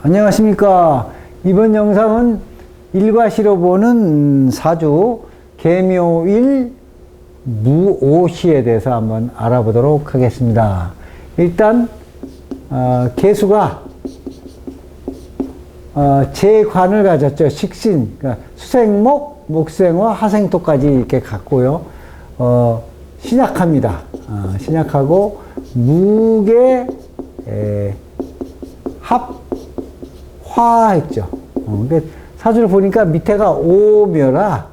안녕하십니까. 이번 영상은 일과시로 보는 사주 개묘일 무오시에 대해서 한번 알아보도록 하겠습니다. 일단 어, 개수가 어, 제관을 가졌죠. 식신, 그러니까 수생목, 목생화, 하생토까지 이렇게 갔고요. 어, 신약합니다. 어, 신약하고 무게 에, 합 화 했죠. 어, 그러니까 사주를 보니까 밑에가 오묘라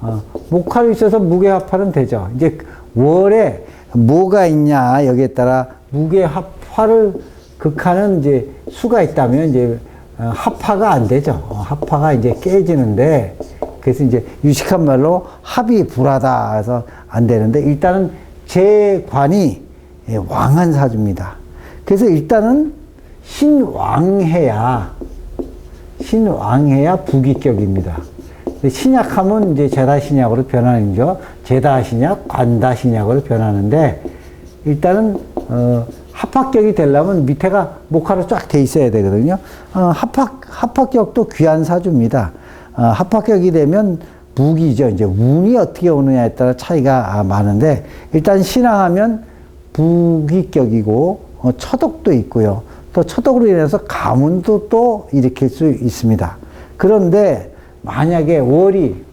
어, 목화로 있어서 무게합화는 되죠. 이제 월에 뭐가 있냐 여기에 따라 무게합화를 극하는 이제 수가 있다면 이제 어, 합화가 안 되죠. 어, 합화가 이제 깨지는데 그래서 이제 유식한 말로 합이 불하다 해서 안 되는데 일단은 제 관이 예, 왕한 사주입니다. 그래서 일단은 신왕해야 신왕해야 부기격입니다. 신약하면 이제 제다 신약으로 변하는 죠. 제다 신약, 관다 신약으로 변하는데 일단은 어, 합합격이 되려면 밑에가 목화로 쫙 돼 있어야 되거든요. 어, 합합 합합격도 귀한 사주입니다. 어, 합합격이 되면 무기죠. 이제 운이 어떻게 오느냐에 따라 차이가 아, 많은데 일단 신앙하면 부기격이고 어, 처독도 있고요. 또 처독으로 인해서 가문도 또 일으킬 수 있습니다. 그런데 만약에 월이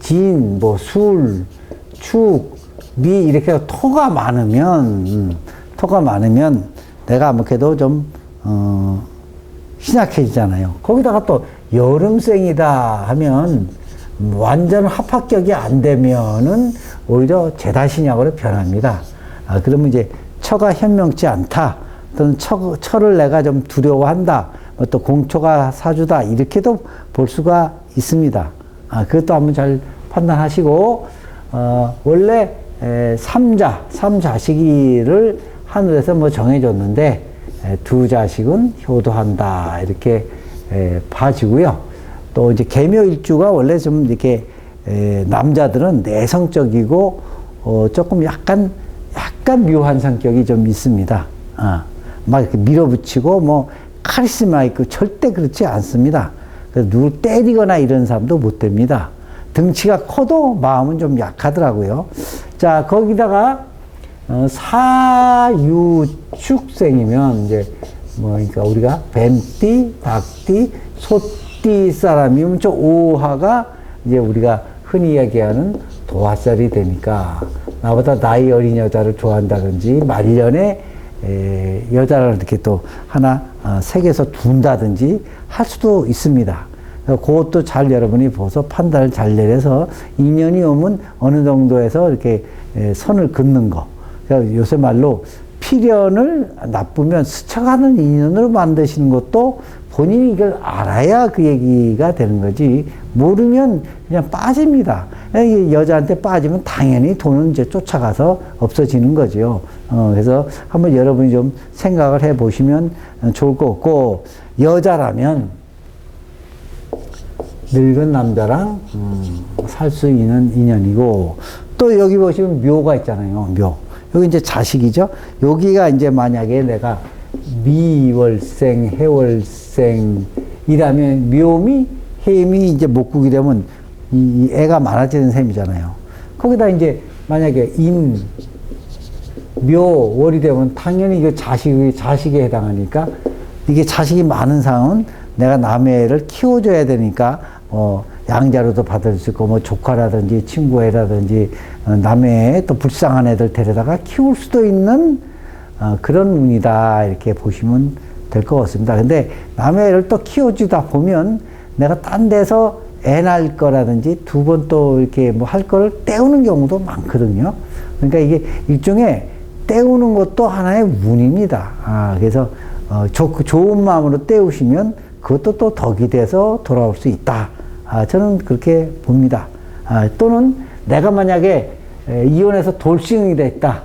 진, 뭐 술, 축, 미 이렇게 해서 토가 많으면 음, 토가 많으면 내가 아무래도 좀 어, 신약해지잖아요. 거기다가 또 여름생이다 하면 완전 합합격이 안 되면은 오히려 제다신약으로 변합니다. 아, 그러면 이제 처가 현명치 않다. 또는 처, 처를 내가 좀 두려워한다. 뭐또 공초가 사주다. 이렇게도 볼 수가 있습니다. 아, 그것도 한번 잘 판단하시고, 어, 원래 에, 삼자, 삼자식이를 하늘에서 뭐 정해줬는데, 에, 두 자식은 효도한다. 이렇게 에, 봐지고요. 또 이제 개묘일주가 원래 좀 이렇게 에, 남자들은 내성적이고 어, 조금 약간 약간 묘한 성격이 좀 있습니다. 아, 막 이렇게 밀어붙이고 뭐 카리스마 있고 절대 그렇지 않습니다. 그래서 누굴 때리거나 이런 사람도 못 됩니다. 등치가 커도 마음은 좀 약하더라고요. 자 거기다가 어, 사유축생이면 이제 뭐 그러니까 우리가 뱀띠, 닭띠, 소띠 사람이면 저 오화가 이제 우리가 흔히 이야기하는 도화살이 되니까 나보다 나이 어린 여자를 좋아한다든지 말년에 에, 여자를 이렇게 또 하나 어, 색에서 둔다든지 할 수도 있습니다. 그것도 잘 여러분이 보서 판단을 잘 내려서 인연이 오면 어느 정도에서 이렇게 에, 선을 긋는 거. 그러니까 요새 말로 필연을 나쁘면 스쳐가는 인연으로 만드시는 것도 본인이 이걸 알아야 그 얘기가 되는 거지 모르면 그냥 빠집니다. 이 여자한테 빠지면 당연히 돈은 이제 쫓아가서 없어지는 거죠. 어, 그래서 한번 여러분이 좀 생각을 해 보시면 좋을 것 같고 여자라면 늙은 남자랑 음, 살수 있는 인연이고 또 여기 보시면 묘가 있잖아요. 묘. 여기 이제 자식이죠. 여기가 이제 만약에 내가 미월생, 해월생이라면 묘미, 해미 이제 목국이 되면 이 애가 많아지는 셈이잖아요. 거기다 이제 만약에 임, 묘, 월이 되면 당연히 이게 자식이, 자식에 해당하니까 이게 자식이 많은 상은 내가 남의 애를 키워줘야 되니까 어, 양자로도 받을 수 있고 뭐 조카라든지 친구애라든지 어, 남의 애, 또 불쌍한 애들 데려다가 키울 수도 있는 어, 그런 운이다 이렇게 보시면 될 것 같습니다. 근데 남의 애를 또 키워주다 보면 내가 딴 데서 애 낳을 거라든지 두 번 또 이렇게 뭐 할 거를 때우는 경우도 많거든요. 그러니까 이게 일종의 때우는 것도 하나의 운입니다. 아, 그래서 어, 조, 좋은 마음으로 때우시면 그것도 또 덕이 돼서 돌아올 수 있다. 아, 저는 그렇게 봅니다. 아, 또는 내가 만약에 에, 이혼해서 돌싱이 됐다.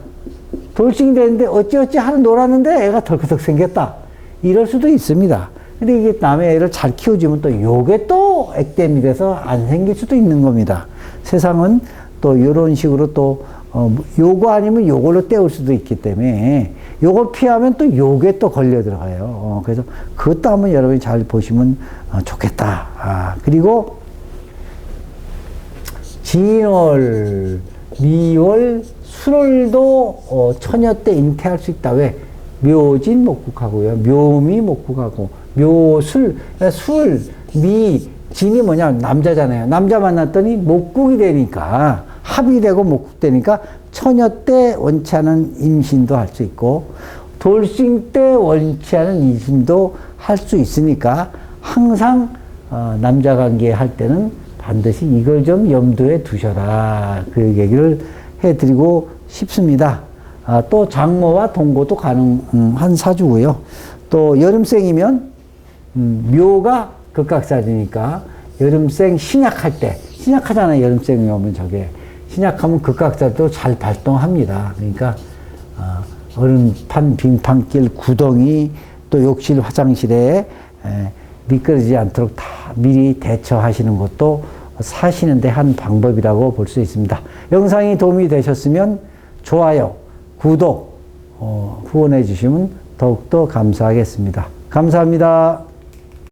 돌싱이 됐는데 어찌어찌 하루 놀았는데 애가 덜커덕 생겼다. 이럴 수도 있습니다. 근데 이게 남의 애를 잘 키워주면 또 요게 또 액땜이 돼서 안 생길 수도 있는 겁니다. 세상은 또 이런 식으로 또 어, 요거 아니면 요걸로 때울 수도 있기 때문에 요걸 피하면 또 요게 또 걸려 들어가요. 어, 그래서 그것도 한번 여러분이 잘 보시면 어, 좋겠다. 아, 그리고 진월, 미월, 술월도 어, 처녀 때 잉태할 수 있다. 왜? 묘진 목국하고요. 묘미 목국하고 묘술, 그러니까 술, 미, 진이 뭐냐? 남자잖아요. 남자 만났더니 목국이 되니까 합이 되고 목국 되니까 처녀 때 원치 않은 임신도 할 수 있고 돌싱 때 원치 않은 임신도 할 수 있으니까 항상 어, 남자 관계 할 때는 반드시 이걸 좀 염두에 두셔라. 그 얘기를 해드리고 싶습니다. 아, 또 장모와 동거도 가능한 사주고요. 또 여름생이면 음, 묘가 극각사주니까 여름생 신약할 때 신약하잖아요. 여름생이 오면 저게 신약하면 극각사도 잘 발동합니다. 그러니까 어, 얼음판, 빙판길, 구덩이 또 욕실, 화장실에 에, 미끄러지지 않도록 다 미리 대처하시는 것도 사시는데 한 방법이라고 볼 수 있습니다. 영상이 도움이 되셨으면 좋아요, 구독, 어, 후원해 주시면 더욱더 감사하겠습니다. 감사합니다.